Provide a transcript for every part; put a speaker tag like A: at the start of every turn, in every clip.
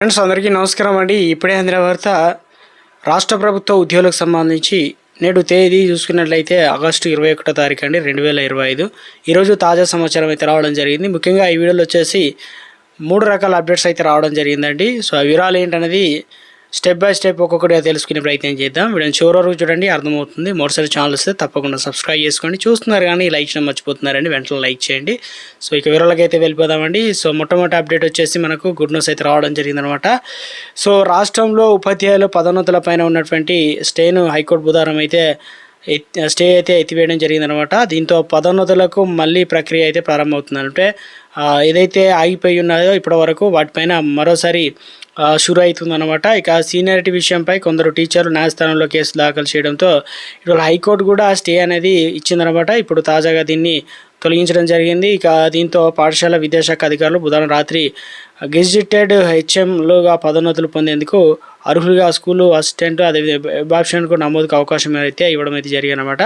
A: Friends అందరికీ నమస్కారం అండి. ఇప్పుడే అందిన వార్త రాష్ట్ర ప్రభుత్వ ఉద్యోగులకు సంబంధించి నేడు తేదీ చూసుకున్నట్లయితే ఆగస్టు ఇరవై ఒకటో తారీఖు అండి రెండు వేల ఇరవై ఐదు. ఈరోజు తాజా సమాచారం అయితే రావడం జరిగింది. ముఖ్యంగా ఈ వీడియోలో వచ్చేసి మూడు రకాల అప్డేట్స్ అయితే రావడం జరిగిందండి. సో ఆ వివరాలు ఏంటనేది స్టెప్ బై స్టెప్ ఒక్కొక్కటిగా తెలుసుకునే ప్రయత్నం చేద్దాం. వీడియో చివరి వరకు చూడండి అర్థమవుతుంది. మరోసారి ఛానల్ వస్తే తప్పకుండా సబ్స్క్రైబ్ చేసుకోండి. చూస్తున్నారు కానీ లైక్ చేయడం మర్చిపోతున్నారండి వెంటనే లైక్ చేయండి. సో ఇక వివరాలకి అయితే వెళ్ళిపోదామండి. సో మొట్టమొదటి అప్డేట్ వచ్చేసి మనకు గుడ్ న్యూస్ అయితే రావడం జరిగిందనమాట. సో రాష్ట్రంలో ఉపాధ్యాయులు పదోన్నతుల పైన ఉన్నటువంటి స్టేను హైకోర్టు బుధారం అయితే స్టే అయితే ఎత్తివేయడం జరిగిందనమాట. దీంతో పదోన్నతులకు మళ్ళీ ప్రక్రియ అయితే ప్రారంభమవుతుంది అంటే ఏదైతే ఆగిపోయి ఉన్నదో ఇప్పటి వరకు వాటిపైన మరోసారి షురు అవుతుందన్నమాట ఇక సీనియారిటీ విషయంపై కొందరు టీచర్లు న్యాయస్థానంలో కేసు దాఖలు చేయడంతో ఇప్పుడు హైకోర్టు కూడా స్టే అనేది ఇచ్చిందనమాట. ఇప్పుడు తాజాగా దీన్ని తొలగించడం జరిగింది. ఇక దీంతో పాఠశాల విద్యాశాఖ అధికారులు బుధవారం రాత్రి గెజిటెడ్ హెచ్ఎంలుగా పదోన్నతులు పొందేందుకు అర్హులుగా స్కూలు అసిస్టెంట్ అదేవిధంగా ఆప్షన్కు నమోదుకు అవకాశం అయితే ఇవ్వడం అయితే జరిగిందనమాట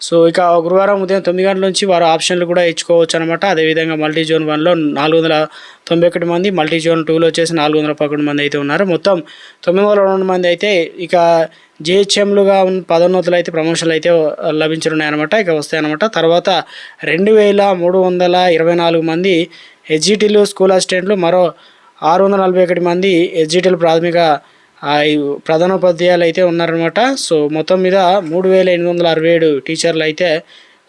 A: సో ఇక గురువారం ఉదయం తొమ్మిది గంటల నుంచి వారు ఆప్షన్లు కూడా ఇచ్చుకోవచ్చు అనమాట అదేవిధంగా మల్టీ జోన్ వన్లో నాలుగు వందల తొంభై ఒకటి మంది మల్టీ జోన్ టూలో వచ్చేసి నాలుగు వందల పదకొండు మంది అయితే ఉన్నారు. మొత్తం తొమ్మిది వందల రెండు మంది అయితే ఇక జిహెచ్ఎంలుగా ఉన్న పదోన్నతులు అయితే ప్రమోషన్లు అయితే లభించనున్నాయన్నమాట ఇక వస్తాయన్నమాట తర్వాత రెండు వేల మూడు వందల ఇరవై నాలుగు మంది హెచ్జిటీలు స్కూల్ అసిస్టెంట్లు మరో ఆరు వందల నలభై ఒకటి మంది హెచ్జిటీలు ప్రాథమిక ప్రధానోపాధ్యాయులు అయితే ఉన్నారనమాట సో మొత్తం మీద మూడు వేల ఎనిమిది వందల అరవై ఏడు టీచర్లు అయితే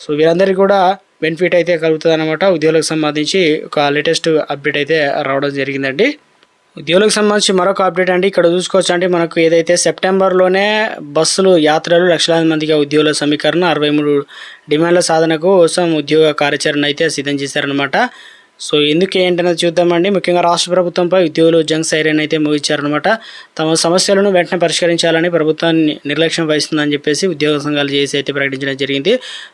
A: సో వీరందరికీ కూడా బెనిఫిట్ అయితే కలుగుతుంది అనమాట ఉద్యోగులకు సంబంధించి ఒక లేటెస్ట్ అప్డేట్ అయితే రావడం జరిగిందండి. ఉద్యోగులకు సంబంధించి మరొక అప్డేట్ అండి. ఇక్కడ చూసుకోవచ్చు అంటే మనకు ఏదైతే సెప్టెంబర్లోనే బస్సులు యాత్రలు లక్షలాది మందిగా ఉద్యోగుల సమీకరణ అరవై మూడు డిమాండ్ల సాధన కోసం ఉద్యోగ కార్యాచరణ అయితే సిద్ధం చేశారనమాట సో ఎందుకు ఏంటనేది చూద్దామండి. ముఖ్యంగా రాష్ట్ర ప్రభుత్వంపై ఉద్యోగులు జంగ్ సైరన్ అయితే ముగించారనమాట తమ సమస్యలను వెంటనే పరిష్కరించాలని ప్రభుత్వాన్ని నిర్లక్ష్యం వహిస్తుందని చెప్పేసి ఉద్యోగ సంఘాలు చేసి అయితే ప్రకటించడం జరిగింది.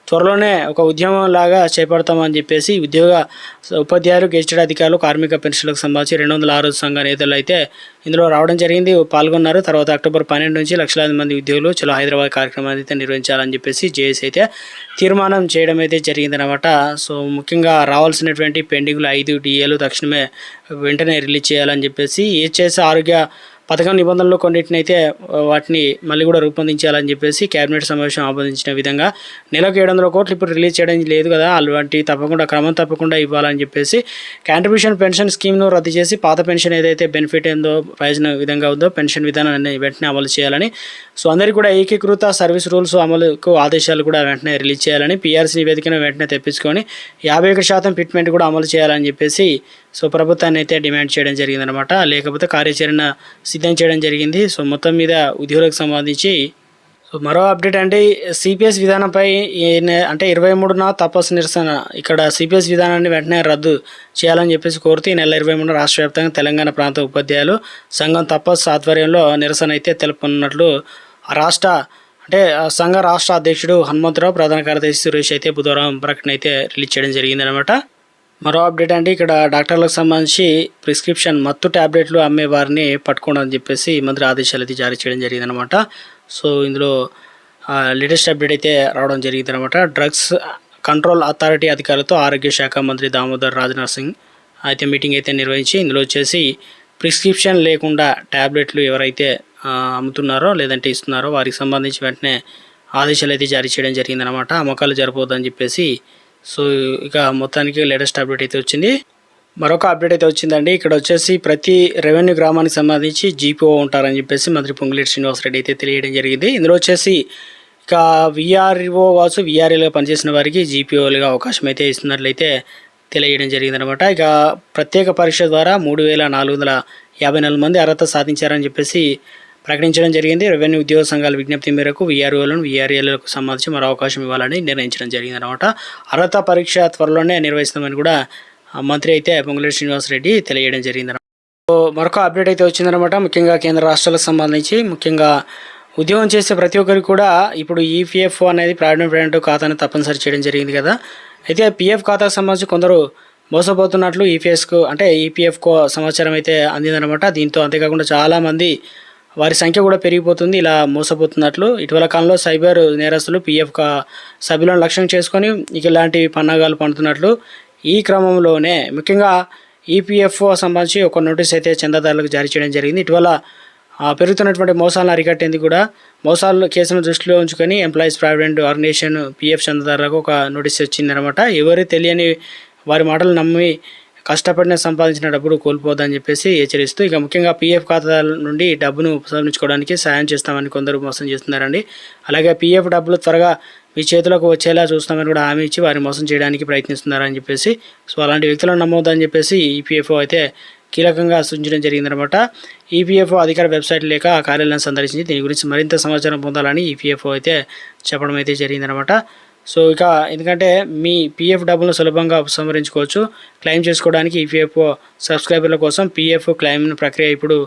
A: త్వరలోనే ఒక ఉద్యమం లాగా చేపడతామని చెప్పేసి ఉద్యోగ ఉపాధ్యాయులు గెజిటెడ్ అధికారులు కార్మిక పెన్షన్లకు సంబంధించి రెండు వందల ఆరు సంఘ నేతలు అయితే ఇందులో రావడం జరిగింది. పాల్గొన్నారు. తర్వాత అక్టోబర్ పన్నెండు నుంచి లక్షలాది మంది ఉద్యోగులు చలో హైదరాబాద్ కార్యక్రమాన్ని అయితే నిర్వహించాలని చెప్పేసి జేఏసీ అయితే తీర్మానం చేయడం అయితే జరిగిందనమాట సో ముఖ్యంగా రావాల్సినటువంటి పెండింగ్లు ఐదు డిఏలు తక్షణమే వెంటనే రిలీజ్ చేయాలని చెప్పేసి హెచ్ఎస్ ఆరోగ్య పథకం నిబంధనలు కొన్నిటిని అయితే వాటిని మళ్ళీ కూడా రూపొందించాలని చెప్పేసి కేబినెట్ సమావేశం ఆమోదించిన విధంగా నెలకు ఏడు వందల కోట్లు ఇప్పుడు రిలీజ్ చేయడం లేదు కదా అలాంటి తప్పకుండా క్రమం తప్పకుండా ఇవ్వాలని చెప్పేసి కాంట్రిబ్యూషన్ పెన్షన్ స్కీమ్ను రద్దు చేసి పాత పెన్షన్ ఏదైతే బెనిఫిట్ ఏందో ప్రయోజన విధంగా ఉందో పెన్షన్ విధానాన్ని వెంటనే అమలు చేయాలని సో అందరికీ కూడా ఏకీకృత సర్వీస్ రూల్స్ అమలుకు ఆదేశాలు కూడా వెంటనే రిలీజ్ చేయాలని పీఆర్సీ నివేదికను వెంటనే తెప్పించుకొని యాభై ఒక శాతం ఫిట్మెంట్ కూడా అమలు చేయాలని చెప్పేసి సో ప్రభుత్వాన్ని అయితే డిమాండ్ చేయడం జరిగిందనమాట లేకపోతే కార్యాచరణ సిద్ధం చేయడం జరిగింది. సో మొత్తం మీద ఉద్యోగులకు సంబంధించి సో మరో అప్డేట్ అంటే సిపిఎస్ విధానంపై అంటే ఇరవై మూడున తపస్సు నిరసన. ఇక్కడ సిపిఎస్ విధానాన్ని వెంటనే రద్దు చేయాలని చెప్పేసి కోరుతూ ఈ నెల ఇరవై మూడు రాష్ట్ర వ్యాప్తంగా తెలంగాణ ప్రాంత ఉపాధ్యాయులు సంఘం తపస్సు ఆధ్వర్యంలో నిరసన అయితే తెలుపుకున్నట్లు ఆ రాష్ట్ర అంటే సంఘ రాష్ట్ర అధ్యక్షుడు హనుమంతరావు ప్రధాన కార్యదర్శి సురేష్ అయితే బుధవారం ప్రకటన అయితే రిలీజ్ చేయడం జరిగిందనమాట మరో అప్డేట్ అంటే ఇక్కడ డాక్టర్లకు సంబంధించి ప్రిస్క్రిప్షన్ మత్తు ట్యాబ్లెట్లు అమ్మే వారిని పట్టుకోండి అని చెప్పేసి మంత్రి ఆదేశాలు అయితే జారీ చేయడం జరిగిందనమాట సో ఇందులో లేటెస్ట్ అప్డేట్ అయితే రావడం జరిగిందనమాట డ్రగ్స్ కంట్రోల్ అథారిటీ అధికారులతో ఆరోగ్య శాఖ మంత్రి దామోదర్ రాజ్నాథ్ సింగ్ అయితే మీటింగ్ అయితే నిర్వహించి ఇందులో వచ్చేసి ప్రిస్క్రిప్షన్ లేకుండా ట్యాబ్లెట్లు ఎవరైతే అమ్ముతున్నారో లేదంటే ఇస్తున్నారో వారికి సంబంధించి వెంటనే ఆదేశాలు అయితే జారీ చేయడం జరిగిందనమాట అమ్మకాలు జరపవద్దని చెప్పేసి సో ఇక మొత్తానికి లేటెస్ట్ అప్డేట్ అయితే వచ్చింది. మరొక అప్డేట్ అయితే వచ్చిందండి. ఇక్కడ వచ్చేసి ప్రతి రెవెన్యూ గ్రామానికి సంబంధించి జీపీఓ ఉంటారని చెప్పేసి మంత్రి పొంగులేటి శ్రీనివాసరెడ్డి అయితే తెలియడం జరిగింది. ఇందులో వచ్చేసి ఇక విఆర్ఓ కావచ్చు విఆర్ఏలుగా పనిచేసిన వారికి జీపీఓలుగా అవకాశం అయితే ఇస్తున్నట్లయితే తెలియడం జరిగిందనమాట. ఇక ప్రత్యేక పరీక్ష ద్వారా మూడు వేల నాలుగు వందల యాభై నాలుగు మంది అర్హత సాధించారని చెప్పేసి ప్రకటించడం జరిగింది. రెవెన్యూ ఉద్యోగ సంఘాల విజ్ఞప్తి మేరకు విఆర్ఓలను విఆర్ఏలకు సంబంధించి మరో అవకాశం ఇవ్వాలని నిర్ణయించడం జరిగింది అనమాట అర్హత పరీక్ష త్వరలోనే నిర్వహిస్తామని కూడా మంత్రి అయితే పొంగులేటి శ్రీనివాసరెడ్డి తెలియడం జరిగింది సో మరొక అప్డేట్ అయితే వచ్చిందనమాట ముఖ్యంగా కేంద్ర రాష్ట్రాలకు సంబంధించి ముఖ్యంగా ఉద్యోగం చేసే ప్రతి ఒక్కరికి కూడా ఇప్పుడు ఈపీఎఫ్ అనేది ప్రావిడెంట్ ఫండ్ ఖాతాను తప్పనిసరి చేయడం జరిగింది కదా. అయితే పిఎఫ్ ఖాతాకు సంబంధించి కొందరు మోసపోతున్నట్లు ఈపీఎస్కు అంటే ఈపీఎఫ్కు సమాచారం అయితే అందిందనమాట దీంతో అంతేకాకుండా చాలామంది వారి సంఖ్య కూడా పెరిగిపోతుంది ఇలా మోసపోతున్నట్లు. ఇటీవల కాలంలో సైబర్ నేరస్తులు పిఎఫ్ సభ్యులను లక్ష్యం చేసుకొని ఇక ఇలాంటి పన్నాగాలు పండుతున్నట్లు. ఈ క్రమంలోనే ముఖ్యంగా ఈపీఎఫ్ఓ సంబంధించి ఒక నోటీస్ అయితే చందాదారులకు జారీ చేయడం జరిగింది. ఇటీవల పెరుగుతున్నటువంటి మోసాలను అరికట్టేందుకు కూడా మోసాల కేసును దృష్టిలో ఉంచుకొని ఎంప్లాయీస్ ప్రావిడెంట్ ఆర్గనైజేషన్ పిఎఫ్ చందాదారులకు ఒక నోటీస్ వచ్చిందనమాట ఎవరు తెలియని వారి మాటలు నమ్మి కష్టపడిన సంపాదించిన డబ్బులు కోల్పోదని చెప్పేసి హెచ్చరిస్తూ ఇక ముఖ్యంగా పీఎఫ్ ఖాతాల నుండి డబ్బును ఉపసంహరించుకోవడానికి సాయం చేస్తామని కొందరు మోసం చేస్తున్నారండి. అలాగే పీఎఫ్ డబ్బులు త్వరగా మీ చేతులకు వచ్చేలా చూస్తామని కూడా హామీ ఇచ్చి వారిని మోసం చేయడానికి ప్రయత్నిస్తున్నారని చెప్పేసి సో అలాంటి వ్యక్తులను నమ్మొద్దని చెప్పేసి ఈపీఎఫ్ఓ అయితే కీలకంగా సూచించడం జరిగిందనమాట. ఈపీఎఫ్ఓ అధికార వెబ్సైట్ లేక ఆ కార్యాలయాన్ని సందర్శించి దీని గురించి మరింత సమాచారం పొందాలని ఈపీఎఫ్ఓ అయితే చెప్పడం అయితే జరిగిందనమాట. సో ఇక ఎందుకంటే మీ పీఎఫ్ డబ్బులను సులభంగా ఉపసంహరించుకోవచ్చు. క్లెయిమ్ చేసుకోవడానికి ఈపీఎఫ్ఓ సబ్స్క్రైబర్ల కోసం పీఎఫ్ క్లెయిమ్ ప్రక్రియ ఇప్పుడు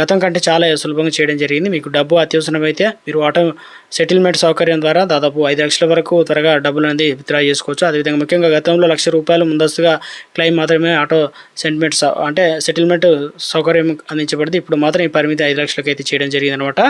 A: గతం కంటే చాలా సులభంగా చేయడం జరిగింది. మీకు డబ్బు అత్యవసరమైతే మీరు ఆటో సెటిల్మెంట్ సౌకర్యం ద్వారా దాదాపు ఐదు లక్షల వరకు త్వరగా డబ్బులు అనేది విత్డ్రా చేసుకోవచ్చు. అదేవిధంగా ముఖ్యంగా గతంలో లక్ష రూపాయలు ముందస్తుగా క్లెయిమ్ మాత్రమే ఆటో సెంటిమెంట్ అంటే సెటిల్మెంట్ సౌకర్యం అందించబడింది ఇప్పుడు మాత్రం ఈ పరిమితి ఐదు లక్షలకైతే అయితే చేయడం జరిగింది అనమాట